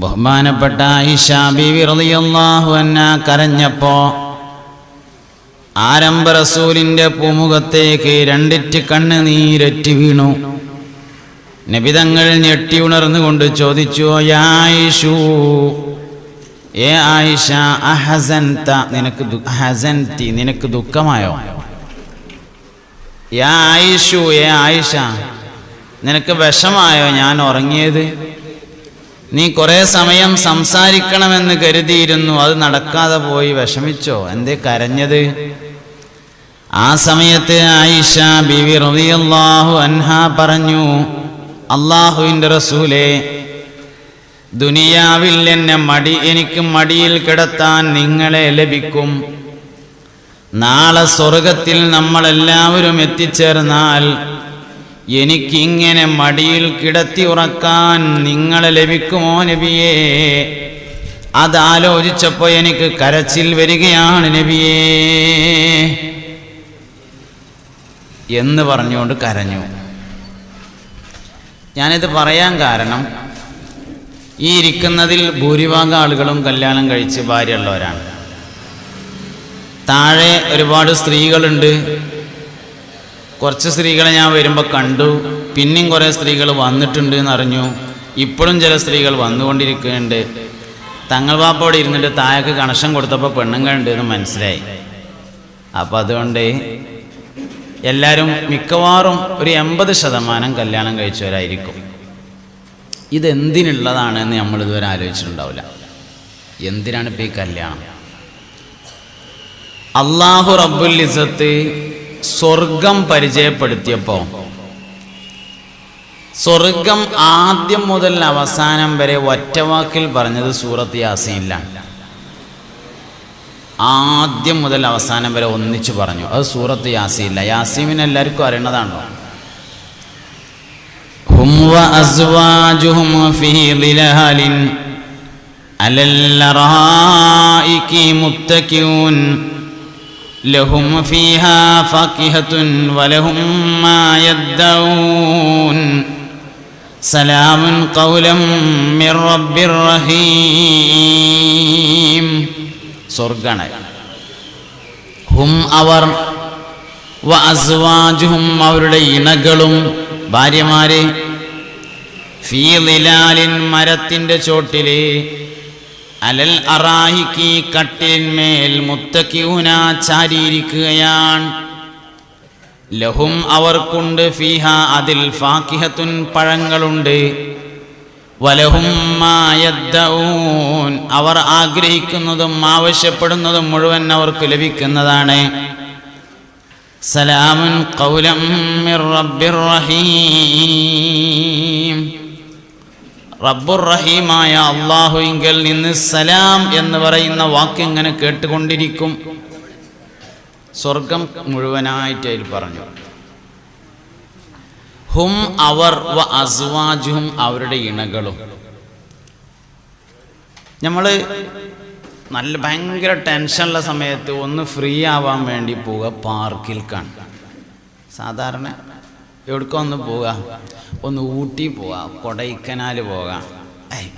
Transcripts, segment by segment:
ബഹുമാനപ്പെട്ട ആയിഷ ബീവി റളിയല്ലാഹു അൻഹ കരഞ്ഞപ്പോ ആരംഭ റസൂലിന്റെ പൂമുഖത്തേക്ക് രണ്ടിറ്റ് കണ്ണ് നീരറ്റ് വീണു. നബിതങ്ങൾ ഞെട്ടി ഉണർന്നുകൊണ്ട് ചോദിച്ചു യാ ആയിഷു ഏ ആയിഷ അഹസൻത നിനക്ക് അഹസൻതി നിനക്ക് ദുഃഖമായോ? ആയിഷു ഏ ആയിഷ നിനക്ക് വിഷമായോ? ഞാൻ ഉറങ്ങിയത്. നീ കുറെ സമയം സംസാരിക്കണമെന്ന് കരുതിയിരുന്നു. അത് നടക്കാതെ പോയി വിഷമിച്ചോ? എന്തേ കരഞ്ഞത്? ആ സമയത്ത് ആയിഷ ബിവി റളിയല്ലാഹു അൻഹ പറഞ്ഞു അള്ളാഹുവിന്റെ റസൂലേ ദുനിയാവിൽ എന്നെ മടി എനിക്ക് മടിയിൽ കിടത്താൻ നിങ്ങളെ ലഭിക്കും. നാളെ സ്വർഗത്തിൽ നമ്മളെല്ലാവരും എത്തിച്ചേർന്നാൽ എനിക്കിങ്ങനെ മടിയിൽ കിടത്തി ഉറക്കാൻ നിങ്ങളെ ലഭിക്കുമോ നബിയേ? അതാലോചിച്ചപ്പോൾ എനിക്ക് കരച്ചിൽ വരികയാണ് നബിയേ. എന്ന് പറഞ്ഞുകൊണ്ട് കരഞ്ഞു. ഞാനിത് പറയാൻ കാരണം ഈ ഇരിക്കുന്നതിൽ ഭൂരിഭാഗം ആളുകളും കല്യാണം കഴിച്ച് ഭാര്യയുള്ളവരാണ്. താഴെ ഒരുപാട് സ്ത്രീകളുണ്ട് കുറച്ച് സ്ത്രീകളെ ഞാൻ വരുമ്പോൾ കണ്ടു. പിന്നെയും കുറേ സ്ത്രീകൾ വന്നിട്ടുണ്ട് എന്നറിഞ്ഞു. ഇപ്പോഴും ചില സ്ത്രീകൾ വന്നുകൊണ്ടിരിക്കുന്നുണ്ട്. തങ്ങൾ പാപ്പോടെ ഇരുന്നിട്ട് താഴേക്ക് കണക്ഷൻ കൊടുത്തപ്പോൾ പെണ്ണുങ്ങളുണ്ട് എന്ന് മനസ്സിലായി. അപ്പം അതുകൊണ്ട് എല്ലാവരും മിക്കവാറും ഒരു എൺപത് ശതമാനം കല്യാണം കഴിച്ചവരായിരിക്കും. ഇതെന്തിനുള്ളതാണ് എന്ന് നമ്മൾ ഇതുവരെ ആലോചിച്ചിട്ടുണ്ടാവില്ല. എന്തിനാണ് ഇപ്പോൾ ഈ കല്യാണം? അള്ളാഹു റബ്ബുൽ ഇസത്ത് സ്വർഗം പരിചയപ്പെടുത്തിയപ്പോൾ സ്വർഗം ആദ്യം മുതൽ അവസാനം വരെ ഒറ്റവാക്കിൽ പറഞ്ഞത് സൂറത്ത് യാസീനിലാണ് ആദ്യം മുതൽ അവസാനം വരെ ഒന്നിച്ചു പറഞ്ഞു അത് സൂറത്ത് യാസീനില്ല യാസീമിന് എല്ലാവർക്കും അറിയണതാണല്ലോ هم وأزواجهم في ظلال على الأرائك متكئون ലഹും ഫീഹ ഫാക്കിഹത്തുൻ വലഹും മാ യദ്ദഊൻ. സലാമുൻ ഖൗലം മിർ റബ്ബിർ റഹീം. സ്വർഗാണ്. ഹും അവർ വ അസ്വാജുഹും അവരുടെ ഇണകളും. ഭാര്യമാരെ ഫീ നിലാലിൻ മരത്തിന്റെ ചോട്ടിലെ അലൽ അറാഹിക്ക് കട്ടിന്മേൽ മുത്തക്കിയൂന ചാരിയിരിക്കുകയാണ്. ലഹും അവർക്കുണ്ട് ഫീഹ അതിൽ ഫാക്കിഹത്തുൻ പഴങ്ങളുണ്ട്. വലഹും അവർ ആഗ്രഹിക്കുന്നതും ആവശ്യപ്പെടുന്നതും മുഴുവൻ അവർക്ക് ലഭിക്കുന്നതാണ്. സലാമുൻ കൗലം റബ്ബിർ റഹീം. റബ്ബുർ റഹീമായ നിന്ന് സലാം എന്ന് പറയുന്ന വാക്ക് ഇങ്ങനെ കേട്ടുകൊണ്ടിരിക്കും. സ്വർഗം മുഴുവനായിട്ട് അതിൽ പറഞ്ഞു. ഹും അവർ വ അസ്വാജുഹും അവരുടെ ഇണകളും. നമ്മൾ നല്ല ഭയങ്കര ടെൻഷനുള്ള സമയത്ത് ഒന്ന് ഫ്രീ ആവാൻ വേണ്ടി പോവുക പാർക്കിൽ കാണുക. സാധാരണ എവിടേക്കോ ഒന്ന് പോവുക? ഒന്ന് ഊട്ടി പോവാ കൊടൈക്കനാൽ പോകാം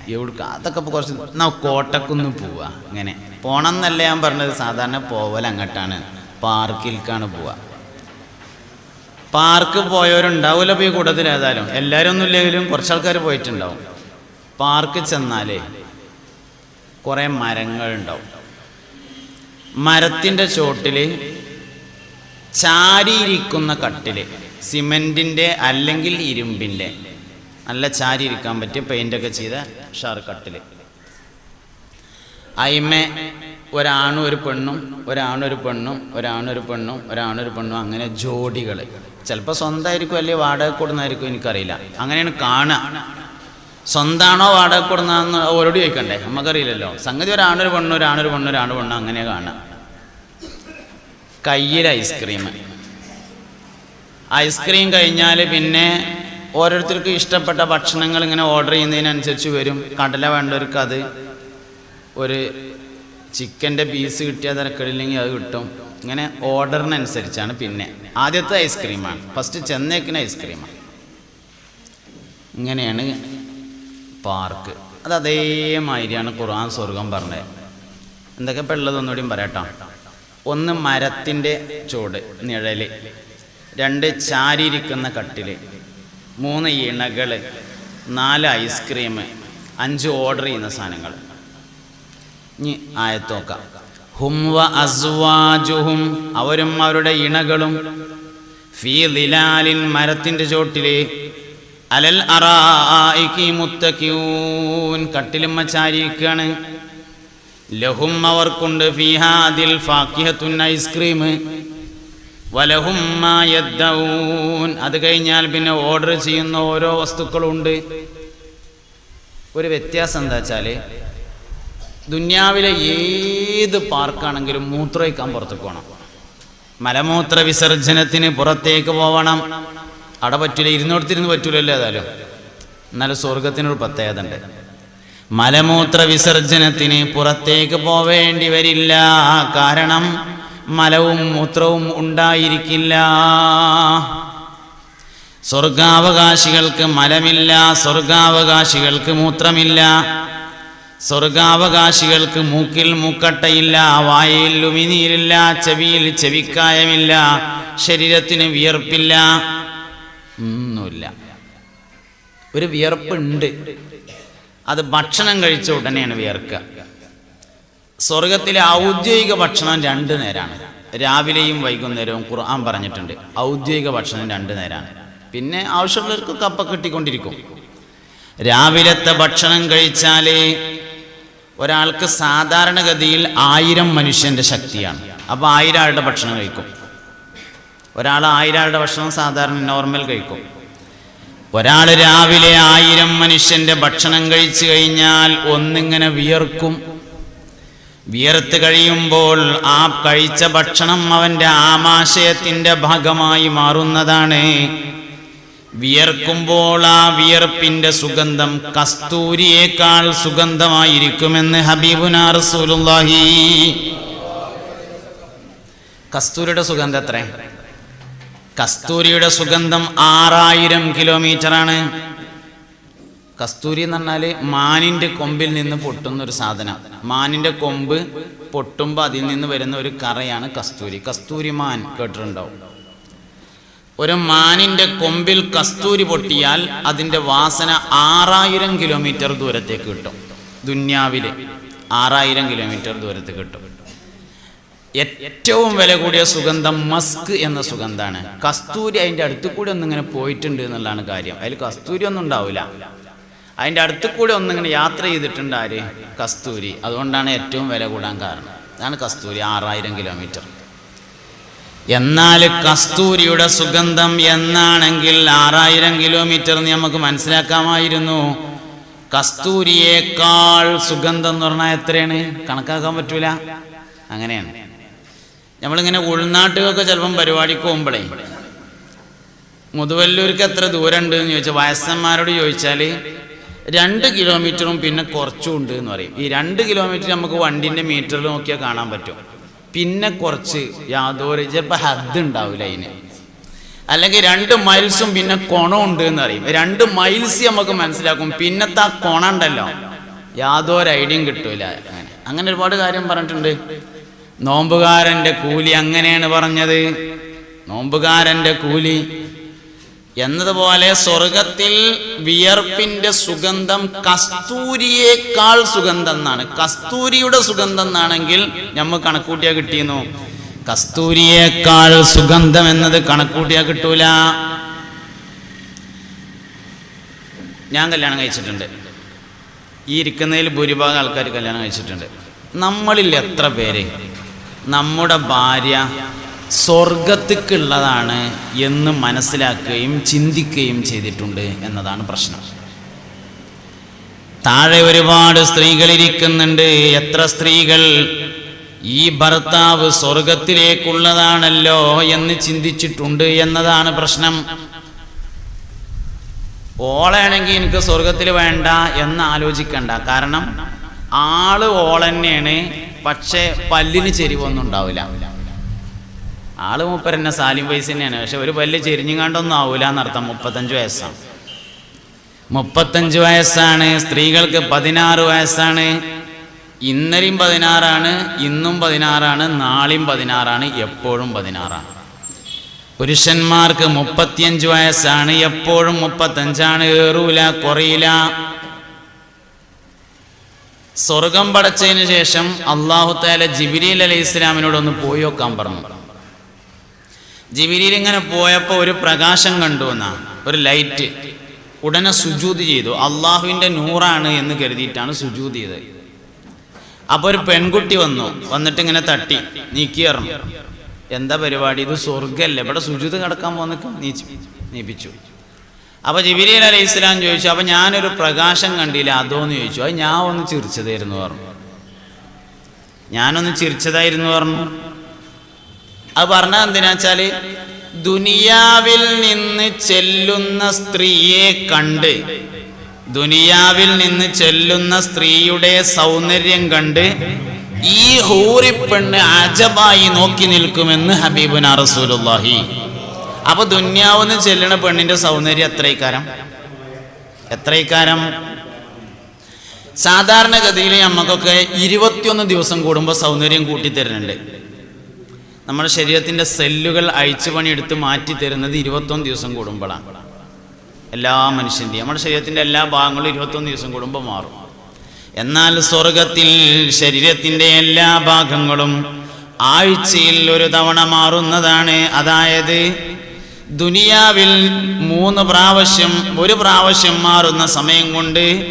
എവിടേക്ക്? അതൊക്കെ ഇപ്പോൾ കുറച്ച് എന്നാ കോട്ടക്കുന്ന് പോവുക. ഇങ്ങനെ. പോണം എന്നല്ല ഞാൻ പറഞ്ഞത്. സാധാരണ പോവൽ അങ്ങോട്ടാണ്. പാർക്കിലേക്കാണ് പോവുക. പാർക്ക് പോയവരുണ്ടാവില്ല ഇപ്പോൾ ഈ കൂട്ടത്തിൽ ഏതായാലും. എല്ലാവരും ഒന്നും ഇല്ലെങ്കിലും കുറച്ച് ആൾക്കാർ പോയിട്ടുണ്ടാവും. പാർക്ക് ചെന്നാലേ കുറേ മരങ്ങളുണ്ടാവും. മരത്തിന്റെ ചോട്ടിൽ ചാരിയിരിക്കുന്ന കട്ടിൽ സിമെന്റിന്റെ അല്ലെങ്കിൽ ഇരുമ്പിന്റെ നല്ല ചാരിയിരിക്കാൻ പറ്റിയ പെയിന്റൊക്കെ ചെയ്ത ഷാർ കട്ടിൽ അയിമേ ഒരാണും ഒരു പെണ്ണും ഒരാണൊരു പെണ്ണും ഒരാണൊരു പെണ്ണും ഒരാണൊരു പെണ്ണും അങ്ങനെ ജോഡികൾ ചിലപ്പോൾ സ്വന്തമായിരിക്കും അല്ലെങ്കിൽ വാടക കൊടുന്നായിരിക്കും എനിക്കറിയില്ല. അങ്ങനെയാണ് കാണുക സ്വന്താണോ വാടക കൊടുന്നതെന്ന് ഓരോട് ചോദിക്കണ്ടേ? നമുക്കറിയില്ലല്ലോ സംഗതി ഒരാണൊരു പെണ്ണു ഒരാണൊരു പെണ്ണു ഒരാണ് പെണ്ണു അങ്ങനെ കാണാം. കയ്യിൽ ഐസ്ക്രീം. ഐസ്ക്രീം കഴിഞ്ഞാൽ പിന്നെ ഓരോരുത്തർക്കും ഇഷ്ടപ്പെട്ട ഭക്ഷണങ്ങൾ ഇങ്ങനെ ഓർഡർ ചെയ്യുന്നതിനനുസരിച്ച് വരും. കടല വേണ്ടവർക്ക് അത് ഒരു ചിക്കന്റെ പീസ് കിട്ടിയാൽ തിരക്കടില്ലെങ്കിൽ അത് കിട്ടും. ഇങ്ങനെ ഓർഡറിനനുസരിച്ചാണ് പിന്നെ. ആദ്യത്തെ ഐസ്ക്രീമാണ്. ഫസ്റ്റ് ചെന്നേക്കിന് ഐസ്ക്രീമാണ്. ഇങ്ങനെയാണ് പാർക്ക്. അത് അതേമാതിരിയാണ് ഖുർആൻ സ്വർഗം പറഞ്ഞത്. എന്തൊക്കെ ഉള്ളതൊന്നുകൂടിയും പറയട്ടോ. ഒന്ന് മരത്തിന്റെ ചൂട് നിഴൽ. രണ്ട് ചാരിയിരിക്കുന്ന കട്ടിൽ. മൂന്ന് ഇണകൾ നാല് ഐസ്ക്രീം അഞ്ച് ഓർഡർ ചെയ്യുന്ന സാധനങ്ങൾ. ഇനി ആയത്തോക്കാം ഹുംവ അസ്വാജുഹും അവരും അവരുടെ ഇണകളും. ഫീ ലിലാലിൻ മരത്തിന്റെ ചോട്ടിൽ അലൽ അറായിക്കി മുത്തക്യൂൻ കട്ടിലുമ്മ ചാരിയിരിക്കുകയാണ്. ലഹും അവർക്കുണ്ട് ഫിഹാദിൽ ഫാക്കിഹത്തുൻ ഐസ്ക്രീം വലഹും അത് കഴിഞ്ഞാൽ പിന്നെ ഓർഡർ ചെയ്യുന്ന ഓരോ വസ്തുക്കളും ഉണ്ട്. ഒരു വ്യത്യാസം എന്താ വെച്ചാൽ ദുന്യാവിലെ ഏത് പാർക്കാണെങ്കിലും മൂത്രയിക്കാൻ പുറത്തേക്ക് പോകണം മലമൂത്ര വിസർജനത്തിന് പുറത്തേക്ക് പോകണം അവിടെ പറ്റില്ല ഇരുന്നോടത്തിരുന്ന് പറ്റൂലല്ലോ ഏതായാലും. എന്നാലും സ്വർഗത്തിനൊരു പ്രത്യേകത ഉണ്ട്. മലമൂത്ര വിസർജനത്തിന് പുറത്തേക്ക് പോവേണ്ടി വരില്ല. കാരണം മലവും മൂത്രവും ഉണ്ടായിരിക്കില്ല. സ്വർഗാവകാശികൾക്ക് മലമില്ല സ്വർഗാവകാശികൾക്ക് മൂത്രമില്ല. സ്വർഗാവകാശികൾക്ക് മൂക്കിൽ മൂക്കട്ടയില്ല വായയിൽ ഉമിനീരില്ല ചെവിയിൽ ചെവിക്കായമില്ല ശരീരത്തിന് വിയർപ്പില്ല. ഒന്നുമില്ല. ഒരു വിയർപ്പുണ്ട്. അത് ഭക്ഷണം കഴിച്ച ഉടനെയാണ് വിയർക്കുക. സ്വർഗത്തിലെ ഔദ്യോഗിക ഭക്ഷണം രണ്ട് നേരാണ്. രാവിലെയും വൈകുന്നേരവും ഖുർആൻ പറഞ്ഞിട്ടുണ്ട്. ഔദ്യോഗിക ഭക്ഷണം രണ്ട് നേരാണ്. പിന്നെ ആവശ്യമുള്ളവർക്ക് കപ്പ കിട്ടിക്കൊണ്ടിരിക്കും. രാവിലത്തെ ഭക്ഷണം കഴിച്ചാൽ ഒരാൾക്ക് സാധാരണഗതിയിൽ ആയിരം മനുഷ്യന്റെ ശക്തിയാണ്. അപ്പോൾ ആയിരം ആളുടെ ഭക്ഷണം കഴിക്കും. ഒരാൾ ആയിരം ആളുടെ ഭക്ഷണം സാധാരണ നോർമൽ കഴിക്കും. ഒരാൾ രാവിലെ ആയിരം മനുഷ്യന്റെ ഭക്ഷണം കഴിച്ചു കഴിഞ്ഞാൽ ഒന്നിങ്ങനെ വിയർക്കും. വിയർത്ത് കഴിയുമ്പോൾ ആ കഴിച്ച ഭക്ഷണം അവന്റെ ആമാശയത്തിന്റെ ഭാഗമായി മാറുന്നതാണ്. വിയർക്കുമ്പോൾ ആ വിയർപ്പിന്റെ സുഗന്ധം കസ്തൂരിയേക്കാൾ സുഗന്ധമായിരിക്കുമെന്ന് ഹബീബുന റസൂലുള്ളാഹി. കസ്തൂരിയുടെ സുഗന്ധം എത്ര കസ്തൂരിയുടെ സുഗന്ധം ആറായിരം കിലോമീറ്റർ ആണ് കസ്തൂരി എന്ന് പറഞ്ഞാൽ മാനിന്റെ കൊമ്പിൽ നിന്ന് പൊട്ടുന്ന ഒരു സാധനം. മാനിന്റെ കൊമ്പ് പൊട്ടുമ്പോൾ അതിൽ നിന്ന് വരുന്ന ഒരു കറയാണ് കസ്തൂരി. കസ്തൂരി മാൻ കേട്ടിട്ടുണ്ടാവും. ഒരു മാനിന്റെ കൊമ്പിൽ കസ്തൂരി പൊട്ടിയാൽ അതിന്റെ വാസന ആറായിരം കിലോമീറ്റർ ദൂരത്തേക്ക് കിട്ടും. ദുന്യാവിലെ ആറായിരം കിലോമീറ്റർ ദൂരത്തേക്ക് കിട്ടും. ഏറ്റവും വില കൂടിയ സുഗന്ധം മസ്ക് എന്ന സുഗന്ധമാണ് കസ്തൂരി അതിന്റെ അടുത്ത് കൂടി ഒന്നിങ്ങനെ പോയിട്ടുണ്ട് എന്നുള്ളതാണ് കാര്യം. അതിൽ കസ്തൂരി ഒന്നും ഉണ്ടാവില്ല. അതിന്റെ അടുത്ത് കൂടി ഒന്നിങ്ങനെ യാത്ര ചെയ്തിട്ടുണ്ട് ആര്? കസ്തൂരി. അതുകൊണ്ടാണ് ഏറ്റവും വില കൂടാൻ കാരണം. അതാണ് കസ്തൂരി ആറായിരം കിലോമീറ്റർ. എന്നാൽ കസ്തൂരിയുടെ സുഗന്ധം എന്നാണെങ്കിൽ ആറായിരം കിലോമീറ്റർ എന്ന് നമുക്ക് മനസ്സിലാക്കാമായിരുന്നു. കസ്തൂരിയേക്കാൾ സുഗന്ധം എന്ന് പറഞ്ഞാൽ എത്രയാണ്? കണക്കാക്കാൻ പറ്റൂല. അങ്ങനെയാണ്. നമ്മളിങ്ങനെ ഉൾനാട്ടുകൾക്ക് ചിലപ്പം പരിപാടിക്ക് പോകുമ്പോഴേ മുതുവല്ലൂർക്ക് എത്ര ദൂരം ഉണ്ട് എന്ന് ചോദിച്ചാൽ വയസ്സന്മാരോട് ചോദിച്ചാൽ രണ്ട് കിലോമീറ്ററും പിന്നെ കുറച്ചും ഉണ്ട് എന്ന് പറയും. ഈ രണ്ട് കിലോമീറ്റർ നമുക്ക് വണ്ടിന്റെ മീറ്ററിൽ നോക്കിയാൽ കാണാൻ പറ്റും. പിന്നെ കുറച്ച് യാതൊരു ചിലപ്പോൾ ഹദ് ഉണ്ടാവില്ല അതിന്. അല്ലെങ്കിൽ രണ്ട് മൈൽസും പിന്നെ കൊണം ഉണ്ട് എന്ന് പറയും. രണ്ട് മൈൽസ് നമുക്ക് മനസ്സിലാക്കും. പിന്നത്തെ ആ കൊണ ഉണ്ടല്ലോ യാതൊരു ഐഡിയയും കിട്ടൂല. അങ്ങനെ. അങ്ങനെ ഒരുപാട് കാര്യം പറഞ്ഞിട്ടുണ്ട്. നോമ്പുകാരന്റെ കൂലി അങ്ങനെയാണ് പറഞ്ഞത്. നോമ്പുകാരന്റെ കൂലി എന്നതുപോലെ സ്വർഗത്തിൽ വിയർപ്പിന്റെ സുഗന്ധം കസ്തൂരിയേക്കാൾ സുഗന്ധം എന്നാണ് കസ്തൂരിയുടെ സുഗന്ധം എന്നാണെങ്കിൽ നമ്മൾ കണക്കൂട്ടിയാ കിട്ടിയെന്നു? കസ്തൂരിയേക്കാൾ സുഗന്ധം എന്നത് കണക്കൂട്ടിയാ കിട്ടൂല. ഞാൻ കല്യാണം കഴിച്ചിട്ടുണ്ട്. ഈ ഇരിക്കുന്നതിൽ ഭൂരിഭാഗം ആൾക്കാർ കല്യാണം കഴിച്ചിട്ടുണ്ട്. നമ്മളിൽ എത്ര പേര്? നമ്മുടെ ഭാര്യ സ്വർഗത്തിക്കുള്ളതാണ് എന്ന് മനസ്സിലാക്കുകയും ചിന്തിക്കുകയും ചെയ്തിട്ടുണ്ട് എന്നതാണ് പ്രശ്നം. താഴെ ഒരുപാട് സ്ത്രീകൾ ഇരിക്കുന്നുണ്ട്. എത്ര സ്ത്രീകൾ ഈ ഭർത്താവ് സ്വർഗത്തിലേക്കുള്ളതാണല്ലോ എന്ന് ചിന്തിച്ചിട്ടുണ്ട് എന്നതാണ് പ്രശ്നം. ഓളയാണെങ്കിൽ എനിക്ക് സ്വർഗത്തിൽ വേണ്ട എന്ന് ആലോചിക്കണ്ട. കാരണം ആൾ ഓളന്നെയാണ് പക്ഷേ പല്ലിന് ചെരിവൊന്നും ഉണ്ടാവില്ല. ആൾ മൂപ്പരെന്നെ സാലിം വയസ്സ് തന്നെയാണ്. പക്ഷെ ഒരു പല്ല് ചെരിഞ്ഞും കണ്ടൊന്നും ആവൂല എന്നർത്ഥം മുപ്പത്തഞ്ച് വയസ്സാണ്. മുപ്പത്തഞ്ച് വയസ്സാണ് സ്ത്രീകൾക്ക് പതിനാറ് വയസ്സാണ് ഇന്നലെയും പതിനാറാണ് ഇന്നും പതിനാറാണ് നാളെയും പതിനാറാണ് എപ്പോഴും പതിനാറാണ്. പുരുഷന്മാർക്ക് മുപ്പത്തിയഞ്ച് വയസ്സാണ് എപ്പോഴും മുപ്പത്തഞ്ചാണ് ഏറൂല കുറയില്ല. സ്വർഗം പടച്ചതിന് ശേഷം അള്ളാഹു താല ജിബിരിൽ അലൈഹി ഇസ്ലാമിനോട് ഒന്ന് പോയി നോക്കാൻ പറഞ്ഞു. ജിബിരിയിൽ ഇങ്ങനെ പോയപ്പോൾ ഒരു പ്രകാശം കണ്ടു എന്നാ ഒരു ലൈറ്റ് ഉടനെ സുജൂത് ചെയ്തു. അള്ളാഹുവിന്റെ നൂറാണ് എന്ന് കരുതിയിട്ടാണ് സുജൂത് ചെയ്തത്. അപ്പോൾ ഒരു പെൺകുട്ടി വന്നു. വന്നിട്ട് ഇങ്ങനെ തട്ടി നീക്കിയറിഞ്ഞു എന്താ പരിപാടി? ഇത് സ്വർഗല്ലേ. ഇവിടെ സുജൂത് കിടക്കാൻ പോന്നൊക്കെ. നീച്ചു നീപ്പിച്ചു. അപ്പോൾ ജിബിരിയിൽ അലി ഇസ്ലാം ചോദിച്ചു അപ്പോൾ ഞാനൊരു പ്രകാശം കണ്ടില്ല അതോന്ന് ചോദിച്ചു. അത് ഞാൻ ഒന്ന് ചിരിച്ചതായിരുന്നു പറഞ്ഞു. ഞാനൊന്ന് ചിരിച്ചതായിരുന്നു പറഞ്ഞു. അത് പറഞ്ഞത് എന്തിനാ വെച്ചാൽ ദുനിയാവിൽ നിന്ന് ചെല്ലുന്ന സ്ത്രീയെ കണ്ട് ദുനിയാവിൽ നിന്ന് ചെല്ലുന്ന സ്ത്രീയുടെ സൗന്ദര്യം കണ്ട് ഈ ഹൂറിപ്പെണ്ണ് അജബായി നോക്കി നിൽക്കുമെന്ന് ഹബീബുന റസൂലുള്ളാഹി അപ്പൊ ദുന്യാവെന്ന് ചെല്ലണ പെണ്ണിന്റെ സൗന്ദര്യം എത്രയിക്കാരം? എത്രയിക്കാരം? സാധാരണഗതിയിൽ നമുക്കൊക്കെ ഇരുപത്തിയൊന്ന് ദിവസം കൂടുമ്പോൾ സൗന്ദര്യം കൂട്ടിത്തരുന്നുണ്ട്. നമ്മുടെ ശരീരത്തിന്റെ സെല്ലുകൾ അഴിച്ചു പണിയെടുത്ത് മാറ്റി തരുന്നത് ഇരുപത്തൊന്ന് ദിവസം കൂടുമ്പോഴാണ് എല്ലാ മനുഷ്യന്റെയും നമ്മുടെ ശരീരത്തിന്റെ എല്ലാ ഭാഗങ്ങളും ഇരുപത്തൊന്ന് ദിവസം കൂടുമ്പോൾ മാറും. എന്നാൽ സ്വർഗത്തിൽ ശരീരത്തിന്റെ എല്ലാ ഭാഗങ്ങളും ആഴ്ചയിൽ ഒരു തവണ മാറുന്നതാണ്. അതായത് ദുനിയാവിൽ മൂന്ന് പ്രാവശ്യം ഒരു പ്രാവശ്യം മാറുന്ന സമയം കൊണ്ട്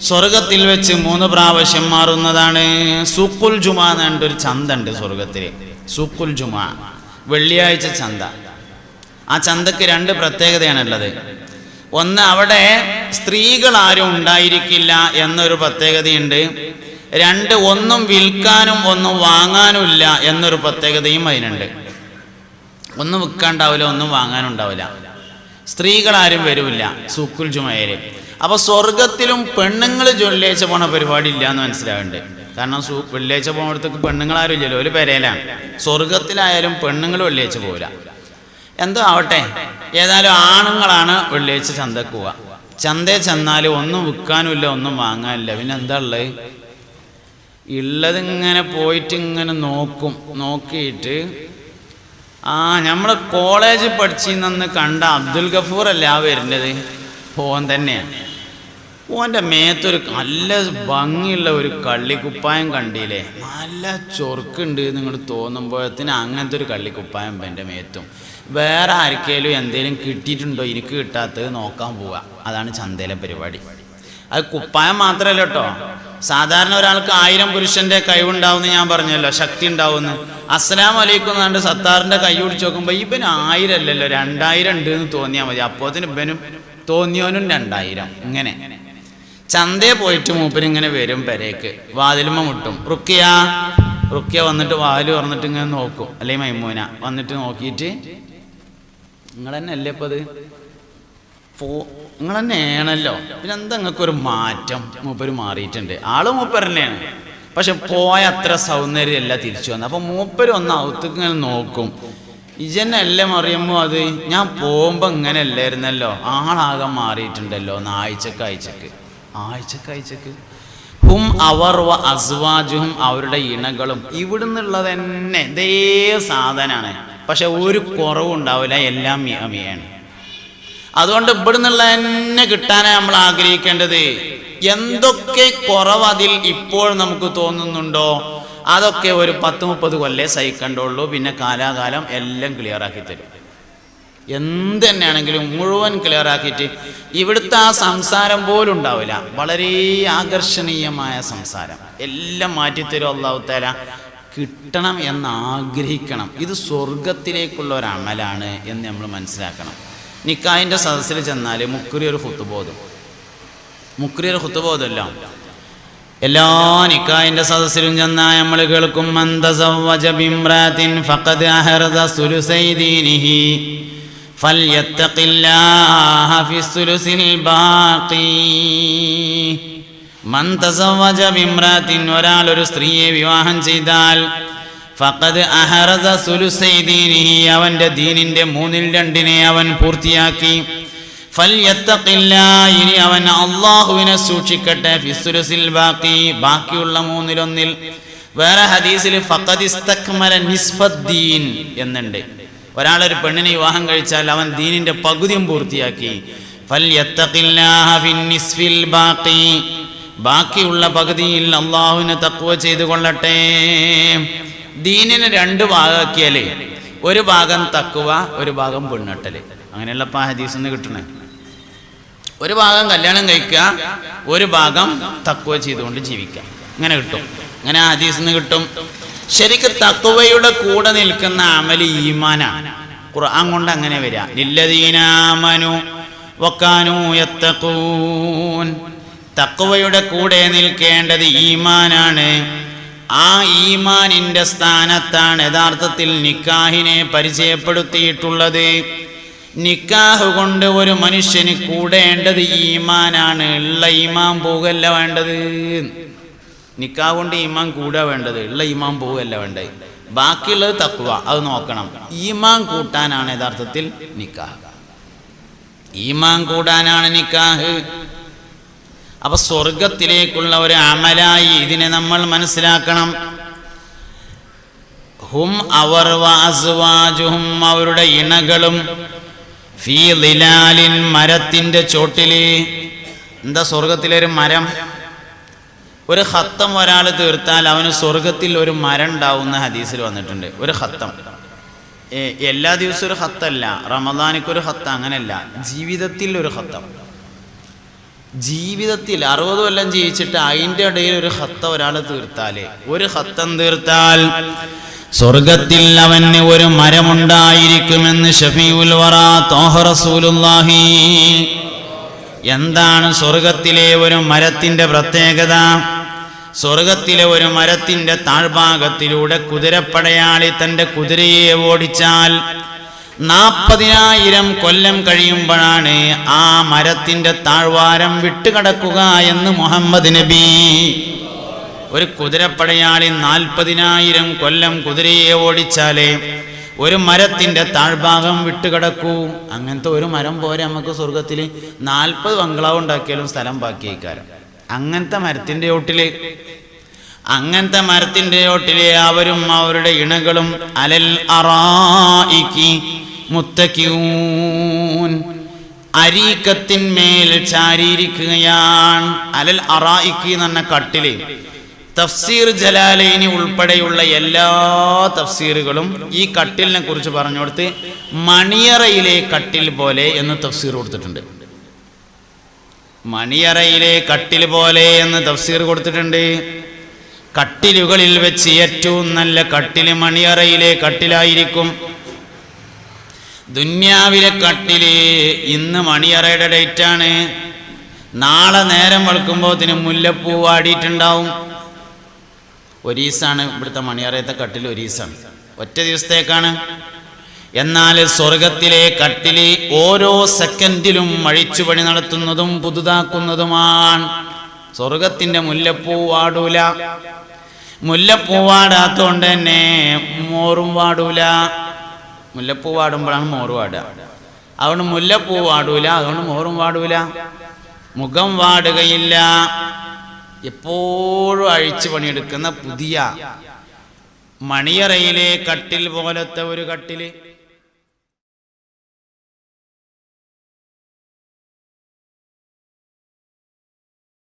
സ്വർഗത്തിൽ വെച്ച് മൂന്ന് പ്രാവശ്യം മാറുന്നതാണ്. സുക്കുൽ ജുമ എന്നുണ്ട് ഒരു ചന്ത ഉണ്ട് സ്വർഗത്തിൽ സുക്കുൽ ജുമ. വെള്ളിയാഴ്ച ചന്ത. ആ ചന്തക്ക് രണ്ട് പ്രത്യേകതയാണുള്ളത്. ഒന്ന് അവിടെ സ്ത്രീകൾ ആരും ഉണ്ടായിരിക്കില്ല എന്നൊരു പ്രത്യേകതയുണ്ട്. രണ്ട് ഒന്നും വിൽക്കാനും ഒന്നും വാങ്ങാനും ഇല്ല എന്നൊരു പ്രത്യേകതയും അതിനുണ്ട്. ഒന്നും വിൽക്കാണ്ടാവില്ല ഒന്നും വാങ്ങാനുണ്ടാവില്ല. സ്ത്രീകളാരും വരില്ല സൂക്കുൽ ജുമയിൽ അപ്പൊ സ്വർഗത്തിലും പെണ്ണുങ്ങൾ വെള്ളിയാഴ്ച പോണ പരിപാടി ഇല്ല എന്ന് മനസ്സിലാവുന്നുണ്ട് കാരണം വെള്ളിയാഴ്ച പോകുന്നിടത്തേക്ക് പെണ്ണുങ്ങളാരും ഇല്ലല്ലോ ഒരു പെരയിലാണ് സ്വർഗത്തിലായാലും പെണ്ണുങ്ങൾ വെള്ളിയാഴ്ച പോവില്ല എന്തോ ആവട്ടെ ഏതായാലും ആണുങ്ങളാണ് വെള്ളിയാഴ്ച ചന്തക്ക് പോവുക ചന്തയിൽ ചെന്നാൽ ഒന്നും വിൽക്കാനുമില്ല ഒന്നും വാങ്ങാനില്ല. പിന്നെ എന്താ ഉള്ളത് ഉള്ളതിങ്ങനെ പോയിട്ട് ഇങ്ങനെ നോക്കും നോക്കിയിട്ട് ആ നമ്മൾ കോളേജ് പഠിച്ചിന്ന് കണ്ട അബ്ദുൽ ഗഫൂർ അല്ല വരുന്നത്? ഓൻ തന്നെയാണ് ഓന്റെ മേത്തൊരു നല്ല ഭംഗിയുള്ള ഒരു കള്ളിക്കുപ്പായം കണ്ടില്ലേ? നല്ല ചൊറുക്കുണ്ട് നിങ്ങൾ തോന്നുമ്പോഴത്തിന് അങ്ങനത്തെ ഒരു കള്ളിക്കുപ്പായം എന്റെ മേത്തും. വേറെ ആർക്കേലും എന്തേലും കിട്ടിയിട്ടുണ്ടോ എനിക്ക് കിട്ടാത്തത് നോക്കാൻ പോവുക അതാണ് ചന്തയിലെ പരിപാടി. അത് കുപ്പായം മാത്രമല്ല കേട്ടോ സാധാരണ ഒരാൾക്ക് ആയിരം പുരുഷന്റെ കഴിവുണ്ടാവുമെന്ന് ഞാൻ പറഞ്ഞല്ലോ ശക്തി ഉണ്ടാവുമെന്ന്. അസ്സലാം വലൈക്കും എന്നാണ്ട് സത്താറിന്റെ കൈ പിടിച്ച് നോക്കുമ്പോൾ ഇവന് ആയിരം അല്ലല്ലോ രണ്ടായിരം ഉണ്ട് എന്ന് തോന്നിയാൽ മതി. അപ്പോത്തിന് ഇവനും തോന്നിയോനും രണ്ടായിരം. ഇങ്ങനെ. ചന്തയെ പോയിട്ട് മൂപ്പര് ഇങ്ങനെ വരും പെരേക്ക്. വാതിലുമ മുട്ടും. റുക്കിയ? റുക്കിയ വന്നിട്ട് വാതിൽ തുറന്നിട്ട് ഇങ്ങനെ നോക്കും. അല്ലേ മൈമൂന? വന്നിട്ട് നോക്കിയിട്ട് നിങ്ങൾ തന്നെ അല്ലേ ഇപ്പൊ അത് പോ നിങ്ങൾ തന്നെയാണല്ലോ പിന്നെ എന്താ നിങ്ങൾക്കൊരു മാറ്റം? മൂപ്പര് മാറിയിട്ടുണ്ട്. ആൾ മൂപ്പർ തന്നെയാണ് പക്ഷെ പോയ അത്ര സൗന്ദര്യമല്ല തിരിച്ചു വന്നത്. അപ്പൊ മൂപ്പര് ഒന്ന് ഔത്തേക്ക് ഇങ്ങനെ നോക്കും. ഇജനല്ലേ മറിയുമ്പോൾ അത്? ഞാൻ പോകുമ്പോൾ ഇങ്ങനെ അല്ലായിരുന്നല്ലോ ആളാകെ മാറിയിട്ടുണ്ടല്ലോ ഒന്ന് ആഴ്ചക്ക് ആഴ്ചക്ക്. ആഴ്ചക്ക് ആഴ്ചക്ക്. ഹും അവർ വ അസ്വാജുഹും അവരുടെ ഇണകളും. ഇവിടുന്നുള്ളത് തന്നെ ഇതേ സാധനമാണ് പക്ഷെ ഒരു കുറവുണ്ടാവില്ല. എല്ലാം മിയമിയാണ്. അതുകൊണ്ട് ഇവിടുന്നുള്ള തന്നെ കിട്ടാനാണ് നമ്മൾ ആഗ്രഹിക്കേണ്ടത്. എന്തൊക്കെ കുറവ് അതിൽ ഇപ്പോൾ നമുക്ക് തോന്നുന്നുണ്ടോ? അതൊക്കെ ഒരു പത്ത് മുപ്പത് കൊല്ലേ സഹിക്കണ്ടുള്ളൂ. പിന്നെ കാലാകാലം എല്ലാം ക്ലിയർ ആക്കി തരും. എന്ത് തന്നെയാണെങ്കിലും മുഴുവൻ ക്ലിയർ ആക്കിയിട്ട് ഇവിടുത്തെ ആ സംസാരം പോലും ഉണ്ടാവില്ല. വളരെ ആകർഷണീയമായ സംസാരം. എല്ലാം മാറ്റിത്തരും അള്ളാഹു തല കിട്ടണം എന്ന് ആഗ്രഹിക്കണം. ഇത് സ്വർഗത്തിലേക്കുള്ള ഒരു അമലാണ് എന്ന് നമ്മൾ മനസ്സിലാക്കണം. നിക്കായിന്റെ സദസ്സിൽ ചെന്നാൽ മുക്കുറി ഒരു ഹുത്തുബോധം മുക്കുറി ഒരു ഹുത്തുബോധമല്ല എല്ലാ നിക്കായിന്റെ സദസ്സിലും ചെന്നാൽ നമ്മൾ കേൾക്കും ഒരാൾ ഒരു സ്ത്രീയെ വിവാഹം ചെയ്താൽ ഫഖദ് അഹറദ സുലുസൈ ദീനിഹി അവന്റെ ദീനിന്റെ മൂന്നിൽ രണ്ടിനെ അവൻ പൂർത്തിയാക്കി. ഫൽയത്തഖില്ലാ, ഇനി അവൻ അള്ളാഹുവിനെ സൂക്ഷിക്കട്ടെ ഫിസ്സുലുസിൽ ബാക്കി ബാക്കിയുള്ള മൂന്നിലൊന്നിൽ. വേറെ ഹദീസിൽ ഫഖദിസ്തക്മല നിസ്ഫദ്ദീൻ എന്നുണ്ട്. ഒരാളൊരു പെണ്ണിനെ വിവാഹം കഴിച്ചാൽ അവൻ ദീനിന്റെ പകുതിയും പൂർത്തിയാക്കി. ബാക്കിയുള്ള പകുതിയിൽ അള്ളാഹുവിനെ തക്കുവ ചെയ്തു കൊള്ളട്ടെ ദീനിനെ രണ്ട് ഭാഗമാക്കിയാലേ ഒരു ഭാഗം തക്കുവ ഒരു ഭാഗം പെണ്ണെട്ടൽ. അങ്ങനെയുള്ള ഹദീസ് നിന്ന് കിട്ടണേ. ഒരു ഭാഗം കല്യാണം കഴിക്കുക ഒരു ഭാഗം തക്കുവ ചെയ്തുകൊണ്ട് ജീവിക്കുക. ഇങ്ങനെ കിട്ടും. അങ്ങനെ ഹദീസ് നിന്ന് കിട്ടും. ശരിക്കും തക്കുവയുടെ കൂടെ നിൽക്കുന്ന അമലി ഈമാനാണ് ഖുർആൻ കൊണ്ട് അങ്ങനെ വരിക. തക്കുവയുടെ കൂടെ നിൽക്കേണ്ടത് ഈമാനാണ്. ആ ഈമാനിന്റെ സ്ഥാനത്താണ് യഥാർത്ഥത്തിൽ നിക്കാഹിനെ പരിചയപ്പെടുത്തിയിട്ടുള്ളത്. നിക്കാഹ് കൊണ്ട് ഒരു മനുഷ്യന് കൂടേണ്ടത് ഈമാനാണ്. ഉള്ള ഈമാൻ പോകല്ല വേണ്ടത്. നിക്കാഹ് കൊണ്ട് ഈമാൻ കൂടാ വേണ്ടത്. ഉള്ള ഈമാൻ പോകല്ല വേണ്ടത്. ബാക്കിയുള്ളത് തക്കുവ അത് നോക്കണം. ഈമാൻ കൂട്ടാനാണ് യഥാർത്ഥത്തിൽ നിക്കാഹ്. ഈമാൻ കൂടാനാണ് നിക്കാഹ്. അപ്പൊ സ്വർഗത്തിലേക്കുള്ള ഒരു അമലായി ഇതിനെ നമ്മൾ മനസ്സിലാക്കണം. ഹും അവർ വാസുവാജുഹും അവരുടെ ഇണകളും ഫീ ലിലാലിൻ മരത്തിന്റെ ചോട്ടിൽ. എന്താ സ്വർഗത്തിലൊരു മരം? ഒരു ഹത്തം ഒരാൾ തീർത്താൽ അവന് സ്വർഗത്തിൽ ഒരു മരം ഉണ്ടാവുന്ന ഹദീസിൽ വന്നിട്ടുണ്ട്. ഒരു ഹത്തം എല്ലാ ദിവസവും ഒരു ഹത്തല്ല റമദാനിക്കൊരു ഹത്ത അങ്ങനെയല്ല ജീവിതത്തിൽ ഒരു ഹത്തം ജീവിതത്തിൽ അറുപത് കൊല്ലം ജീവിച്ചിട്ട് അതിന്റെ ഇടയിൽ ഒരു ഹത്ത ഒരാൾ തീർത്താലേ ഒരു ഹത്തം തീർത്താൽ സ്വർഗത്തിൽ അവന് ഒരു മരമുണ്ടായിരിക്കുമെന്ന് ഷഫീഉൽ വറ തോഹറസൂലുല്ലാഹി എന്താണ് സ്വർഗത്തിലെ ഒരു മരത്തിന്റെ പ്രത്യേകത? സ്വർഗത്തിലെ ഒരു മരത്തിന്റെ താഴ്ഭാഗത്തിലൂടെ കുതിരപ്പടയാളി തന്റെ കുതിരയെ ഓടിച്ചാൽ നാൽപ്പതിനായിരം കൊല്ലം കഴിയുമ്പോഴാണ് ആ മരത്തിന്റെ താഴ്വാരം വിട്ടുകടക്കുക എന്ന് മുഹമ്മദ് നബി. ഒരു കുതിരപ്പടയാളി നാൽപ്പതിനായിരം കൊല്ലം കുതിരയെ ഓടിച്ചാലേ ഒരു മരത്തിന്റെ താഴ്ഭാഗം വിട്ടുകിടക്കൂ. അങ്ങനത്തെ ഒരു മരം പോരെ നമുക്ക് സ്വർഗത്തിൽ നാൽപ്പത് ബംഗ്ലാവ് ഉണ്ടാക്കിയാലും സ്ഥലം ബാക്കിയേക്കാരം. അങ്ങനത്തെ മരത്തിന്റെ ഓട്ടിൽ അങ്ങനത്തെ മരത്തിന്റെ ചോട്ടിലെ അവരും അവരുടെ ഇണകളും അലൽ അറായിക്ക് മുത്തക്യൂൻ അരീക്കത്തിന്മേൽ ചാരിയിരിക്കുകയാണ്. അലൽ അറായിക്ക് എന്ന കട്ടിൽ. തഫ്സീർ ജലാലൈനി ഉൾപ്പെടെയുള്ള എല്ലാ തഫ്സീറുകളും ഈ കട്ടിലിനെ കുറിച്ച് പറഞ്ഞു കൊടുത്ത് മണിയറയിലെ കട്ടിൽ പോലെ എന്ന് തഫ്സീർ കൊടുത്തിട്ടുണ്ട്. മണിയറയിലെ കട്ടിൽ പോലെ എന്ന് തഫ്സീർ കൊടുത്തിട്ടുണ്ട്. കട്ടിലുകളിൽ വെച്ച് ഏറ്റവും നല്ല കട്ടിൽ മണിയറയിലെ കട്ടിലായിരിക്കും. ദുന്യാവിലെ കട്ടിൽ ഇന്ന് മണിയറയുടെ ഡേറ്റാണ്. നാളെ നേരം വെളുക്കുമ്പോഴത്തിന് മുല്ലപ്പൂ വാടിയിട്ടുണ്ടാവും. ഒരീസാണ് ഇവിടുത്തെ മണിയറയത്തെ കട്ടിൽ ഒരീസാണ്. ഒറ്റ ദിവസത്തേക്കാണ്. എന്നാൽ സ്വർഗത്തിലെ കട്ടിൽ ഓരോ സെക്കൻഡിലും അഴിച്ചുപണി നടത്തുന്നതും പുതുതാക്കുന്നതുമാണ്. സ്വർഗത്തിന്റെ മുല്ലപ്പൂ വാടൂല. മുല്ലപ്പൂ വാടാത്തോണ്ട് തന്നെ മോറും വാടൂല. മുല്ലപ്പൂ പാടുമ്പോഴാണ് മോറ് പാടുക അതുകൊണ്ട് മുല്ലപ്പൂ പാടൂല അതുകൊണ്ട് മോറും പാടൂല മുഖം വാടുകയില്ല. എപ്പോഴും അഴിച്ചു പണിയെടുക്കുന്ന പുതിയ മണിയറയിലെ കട്ടിൽ പോലത്തെ ഒരു കട്ടിൽ.